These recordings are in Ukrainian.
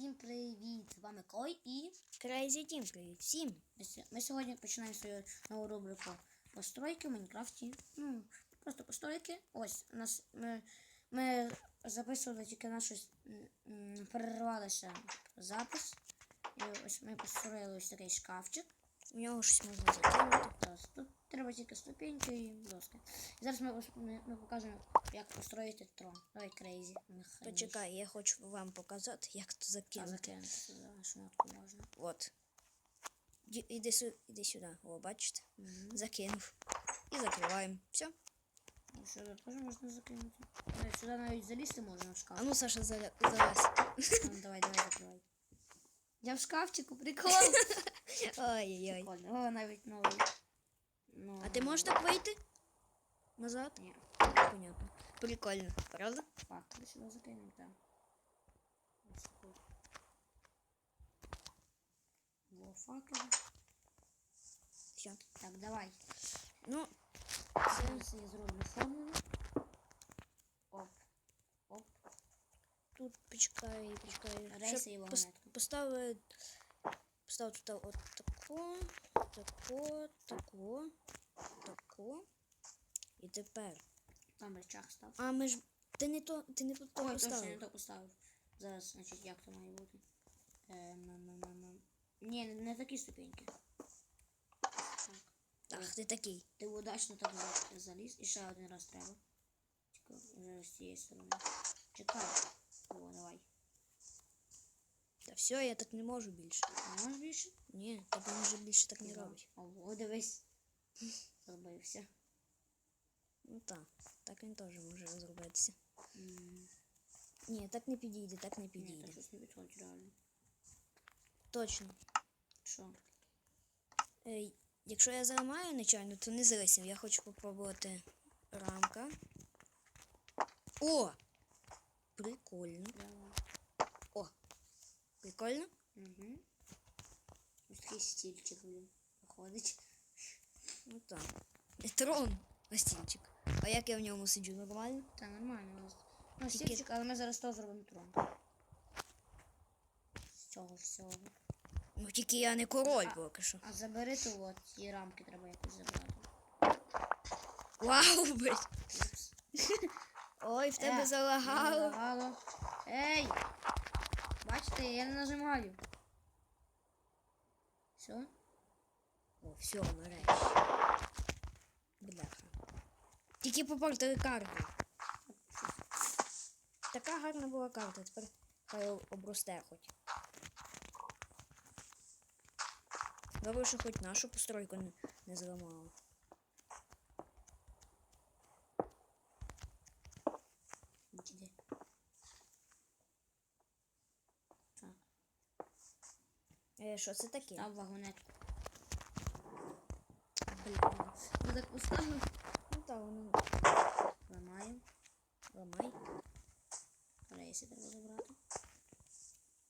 Всім привіт! З вами Кой і Крейзі Тім, привіт всім. ми сьогодні починаємо свою нову рубрику постройки в Майнкрафті. Ну, просто постройки. Ось у нас ми, ми записували тільки нашу перервалися запис. І ось ми построїли ось такий шкафчик. У нього щось можна закинути. Тут треба тільки ступеньки і доски. Зараз ми, ми, ми покажемо, як построїти трон. Давай крейзі. Почекай, я хочу вам показати, як то А закинути. закинути шмотку можна. От. Іди, іди сюди. О, бачите? Закинув. І закриваємо. Все. Ну, Сюди теж можна закинути. Навіть сюди навіть залізти можна в шкаф. А ну, Саша, залазь. Ну, давай, давай, закривай. Я в шкафчику, прикол. Ой-ой-ой. О, навіть новий. Ну, А ти можеш так вийти? Назад? Ні, Понятно. Прикольно, правда? факел сюди закинемо, так. Ось тут. Во, факел. Все. Так, давай. Ну, Зараз я зроблю формулу. Оп. Оп. тут почекай, почекай. Рейси Щоб і вагонетку. Поставив. Постав тут от тако, тако, тако, тако. І тепер. Там речах став. А ми ж. Ти не то. Ти не тут Ой, точно, не поставив. то поставив. Зараз, значить, як то має бути. Е, на, на, на, на. Ні, не, не такі ступеньки. Так. Ах, ти такий. Ти удачно так за- заліз. І ще один раз треба. Чекай, вже з цієї сторони. Чекай. О, давай. Та все, я так не можу більше. Не можеш більше? Ні, тебе вже більше так не робить. Ого, дивись. Зробився. Ну так, так він теж може розробитися. М, Ні, так не підійде, так не Ні, так підійде. щось не підходить реально. Точно. Що? Е, якщо я заламаю нечайно, то не злися. Я хочу попробувати рамка. О! Прикольно. Давай. О! Прикольно? Угу. Ось такий стільчик, блін, виходить. Ну так. Е, Трон на. А як я в ньому сиджу? Нормально? Та нормально. у нас. Ну, але ми зараз то зробимо трон. З цього всього. Ну тільки я не король поки що. А забери то от, ті рамки треба якось забрати. Вау, блядь! Ой, в тебе Е, залагало. залагало. Ей! Бачите, я не нажимаю. Все? О, все, нарешті. Бляха. Тільки попортили карту. Така гарна була карта, тепер хай обросте хоч. Добре, що хоч нашу постройку не, не зламало. Е, що це таке? став вагонетку. Бля. Ну так поставив. Воно Ламаємо. ламай. Рейси треба забрати.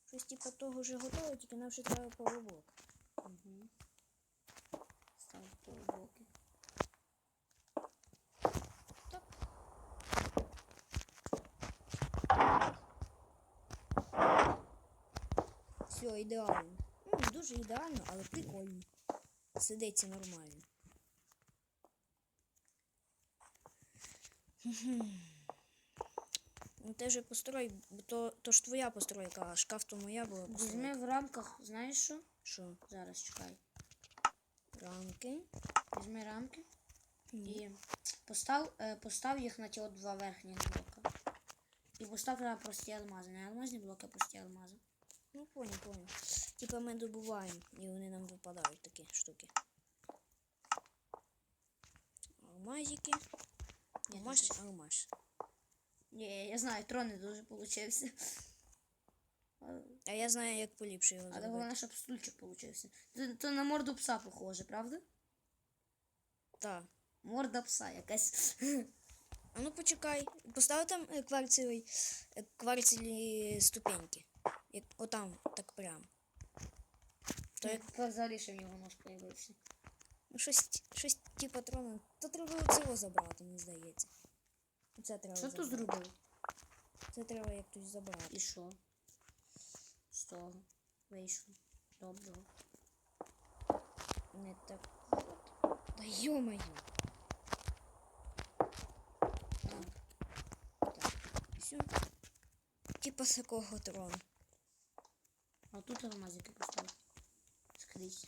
Щось типу того вже готове, тільки нам ще треба полублок. Угу. Став полублоки. Так. Все, ідеально. Ну, дуже ідеально, але прикольно. Сидиться нормально. Ну ти же построй, то, то ж твоя постройка, а шкаф то моя була Візьми в рамках, знаєш що? Що? Зараз чекай. Рамки. Візьми рамки і постав, е, постав їх на ті от два верхніх блока. І постав туди прості алмази. Не алмазні блоки, а прості алмази. Ну, понял, понял. Типа ми добуваємо, і вони нам випадають такі штуки. Алмазики. Тут- алмаз. Ні, я знаю, трон не дуже получився. А я знаю, як поліпше його Але зробити. головне, щоб стульчик получився. То, то на морду пса похоже, правда? Так. Морда пса якась. А ну почекай. Постав там е, кварцевий, е, кварцеві ступеньки. Як отам, так прям. То як взагалі ще в нього нос появився. Ну, щось, щось типу трона. То треба цього забрати, мені здається. Це треба Що ти зробив? Це треба як хтось забрати. І що? пустого. Вийшло. Доброго. Не так. Да ё-моё. Так. Так. Все. Типа з такого трону. А тут алмазики поставити. Скрізь.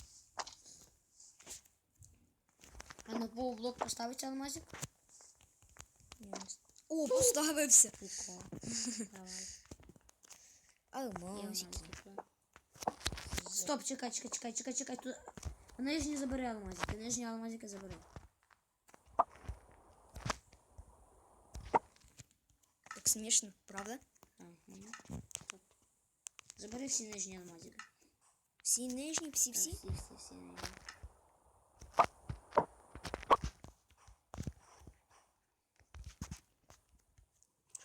А на полублок поставиться алмазик? Я не с- О, поставився. Прикол. Давай. І Алмазики. алмазики. Стоп, чекай, чекай, чекай, чекай, чекай. Тут... Нижні забери алмазики, нижні алмазики забери. Так смішно, правда? Ага. Стоп. Забери всі нижні алмазики. Всі нижні, всі всі. Всі, всі, всі нижні.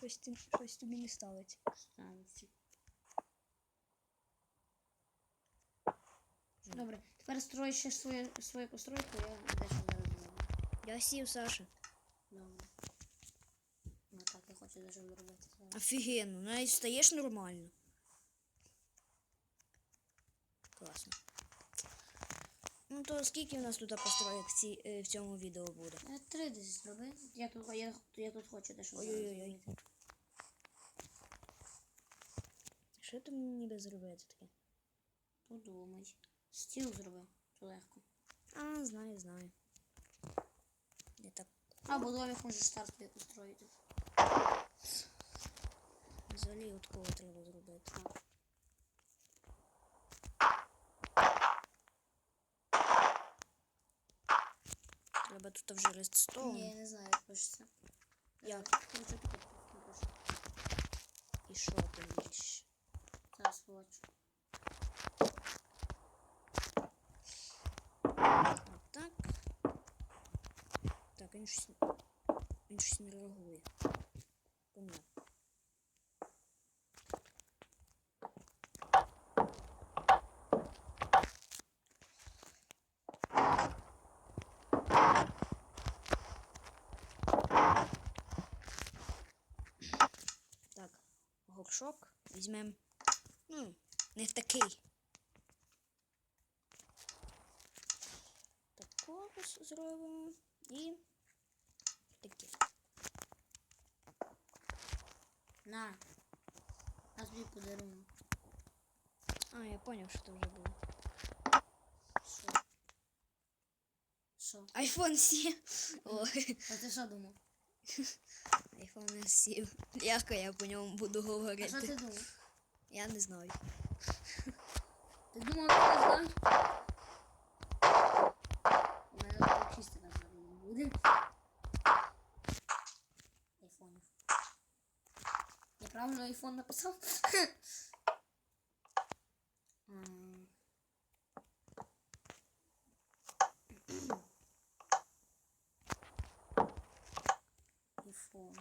Щось, ти, щось тобі не. Ставиться. Добре, тепер строй ще свою, свою постройку, я дещо зараз зроблю. Я сів, Саша. Добре. Ну так, я хочу даже зробити зараз. Офігенно, навіть стаєш нормально. Класно. Ну то скільки в нас тут построєк в, ці, е, в цьому відео буде? Е, Три десь зроби. Я тут, я, я тут хочу дещо зараз Ой-ой-ой. зробити. Що там ніби зробити таке? Подумай. Стіл зроби, то легко. А, знаю, знаю. Не так. Або домик можеш старт собі построїти. Взагалі от кого треба зробити. Так. Треба тут вже редстоун. Ні, я не знаю, як пишеться. Як? Ну, що тут напишу? І що там більше? Щось, він щось не реагує. Понятно. Так, горшок візьмемо. Ну, не такий. Такого зробимо і таке. На. На тобі подарунок. А, я поняв, що це вже було. Що? Що? iPhone 7. Ой, А ти що думав? iPhone 7. Як я по ньому буду А що ти думав? Я не знаю. Ти думав, що я знаю? У мене чисто на не буде. Правильно айфон написав? М. Айфон.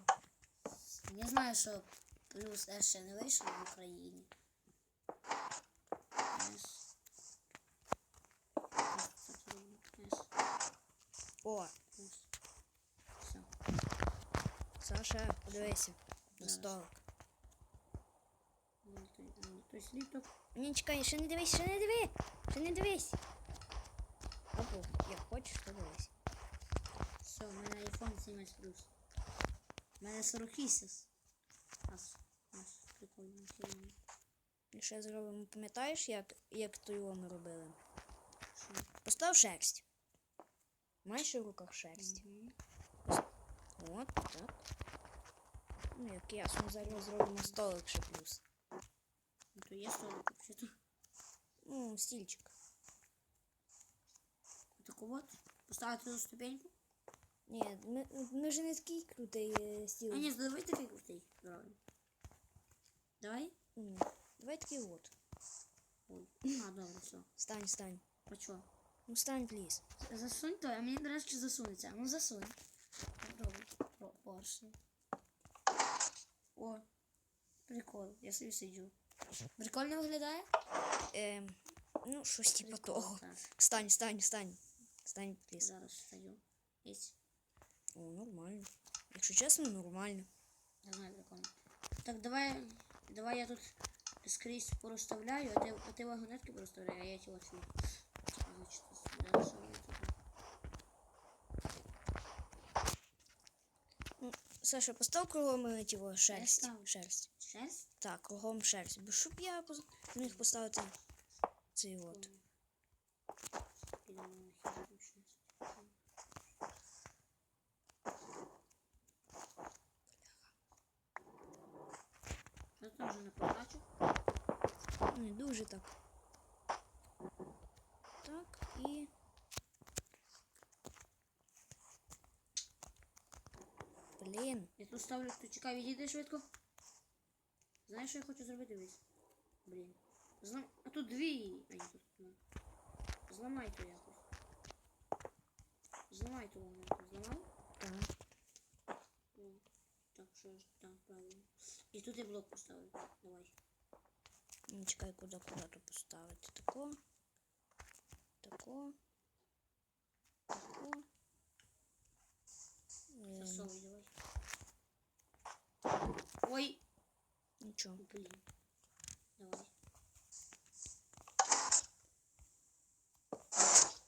Я знаю, що плюс R ще не вийшов в Україні. Yes, О. Все. Саша, подивися. На столик. Той сліток. Ні, чекай, ще не дивись, ще не диви! Ще не дивись! Опу, як хочеш, то дивись. Все, у мене iPhone 7 плюс. У мене 40 ісіс. Ас. Ас. Прикольно. сильно. І ще зробимо, пам'ятаєш, як, як то його ми робили? Що? Постав шерсть. Маєш у руках шерсть? Мгм. От, так. Ну, як ясно, зараз зробимо столик ще плюс. То є столик взагалі. Ну, стільчик. Таку от. Поставити ту ступеньку. Ні, ми, ми вже не такий крутий е, стіл. А ні, давай такий крутий. Зробимо. Давай. М, Давай такий от. Ой. А, добре, все. Стань, стань. А чо? Ну стань, пліз. Засунь то, а мені не чи засунеться. Ну засунь. Про поршень. О, прикол. Я собі сиджу. Прикольно виглядає? Ем, ну, щось Прикол, того. так. Стань, стань, стань. Стань, пліз. Зараз стою. Єсть. О, нормально. Якщо чесно, нормально. Знаю прикольно. Так, давай. Давай я тут скрізь порозставляю, а ти, а ти вагонетки порозставляй, а я ті оці. Значить, що тут? Саша, постав кругом його шерсть. ставлю. Шерсть. Шерсть? Так, кругом шерсть. Бо щоб я зміг поставити цей от. Я там вже не. Не дуже так. Так, і. Блін. Я тут ставлю, тут чекай, відійди швидко. Знаєш, що я хочу зробити дивись? Блін. Злам... А тут дві. А ні, тут одна. Зламай то якось. Зламай то воно. Зламав? Так. О, так, що ж, так, правильно. І тут я блок поставлю. Давай. Ну, чекай, куди куди то поставити. Тако. Тако. Тако. Засовуй, давай. Ой! нічого. Блін. Давай.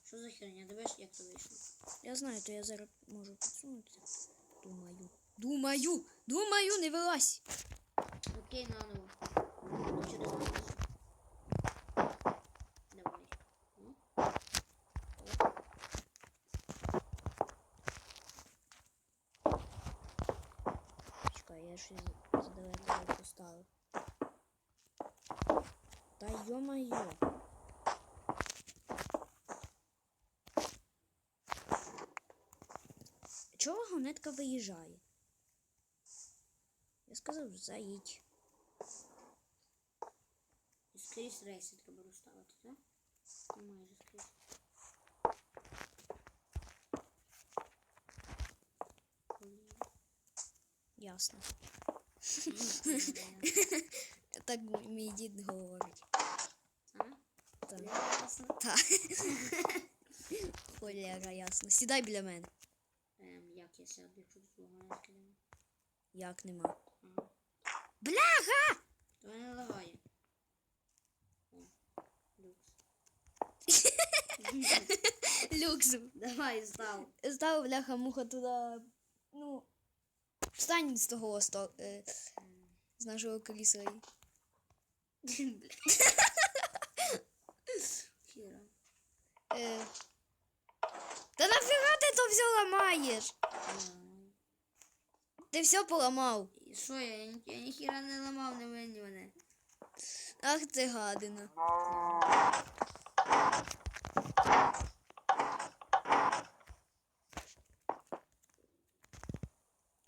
Що за херня? Дивиш, як це вийшло? Я знаю, то я зараз можу підсунути. Думаю. Думаю! Думаю, не вилазь! Окей, наново. Через минуту. Давай. Ну. Чекай, я щось задалеко його поставив. Та йо-моє. Чого гонетка виїжджає? Я сказав, заїдь. І скрізь рейси треба розставити, так? Ну, майже скрізь. Ясно. Так мій дід говорить. Так. Холера, ясно. Сідай біля мене. Ем, як я сяду, якщо вагонетки нема? Як нема. Бляха! То не лагає. Люкс. Люкс. Давай, став. Став бляха муха туди. Ну. Встань з того сто, е, з нашого. Хіра. Е, та нафіга ти то все ламаєш? Ти все поламав. І Що я? Я, ні- я ніхіра не ламав, не винні мене. Ах ти гадина.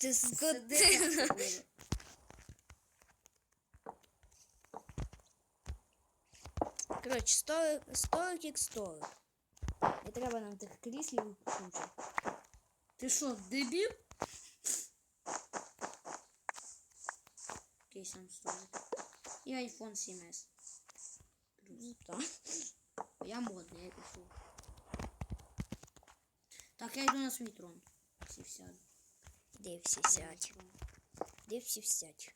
Ти скотина. Коротше, столик, столик як столик. І треба нам тих кріслів куча. Ти що, дебіл? Окей, сам столик. І iPhone 7s. Ну, так. Я модний, я пішов. Так, я йду на свій трон. Всі сяду. Де всі сядь? Де всі сядь?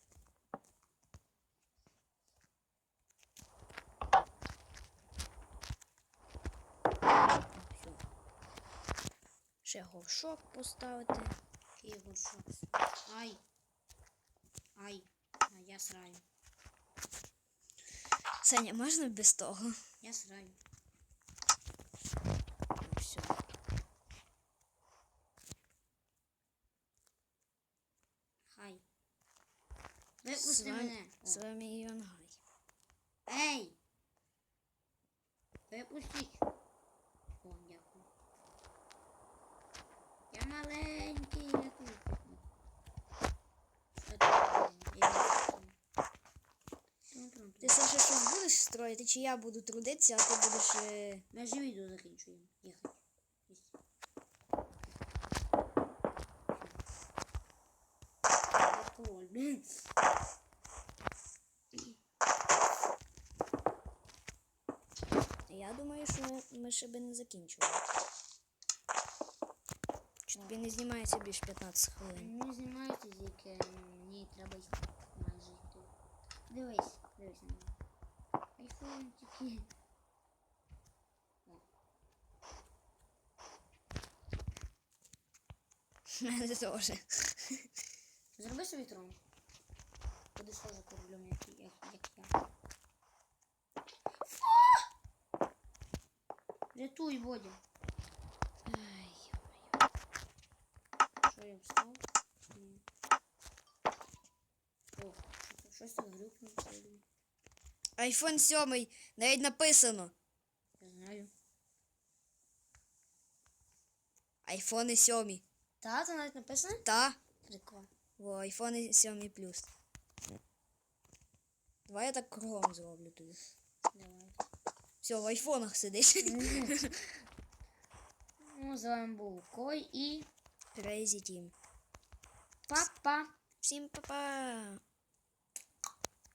Ще горшок поставити. Який горшок. Ай. Ай. А я сраю. Саня, можна без того? Я сраю. Все. Хай. З вами, з вами Іван Гай. Ей! Випустіть. О, дякую. Я маленький, я тут. Ти. Саша щось будеш строїти, чи я буду трудитися, а ти будеш. Е... Ми же відео закінчуємо. Їхати. Алкоголь, блін. Я думаю, що ми, ми ще би не закінчували. Чи тобі не знімається більш 15 хвилин? Не знімайте, тільки мені треба майже йти. Дивись. Дивись на мене. Айфончики. Мене теж. Зроби собі трон. Будеш теж королем, як, як, як я. Рятуй, Бодя. Ай, Що я встав? Ні. О, щось так глюкнуло. сьогодні. Айфон 7, навіть написано. Я знаю. Айфони 7. Та, це навіть написано? Та. Прикольно. Во, айфони 7 плюс. Давай я так кругом зроблю тобі. Давай. Все, в айфонах сидиш. Ну, з вами був Кой і Crazy Team. папа. Всім па-па!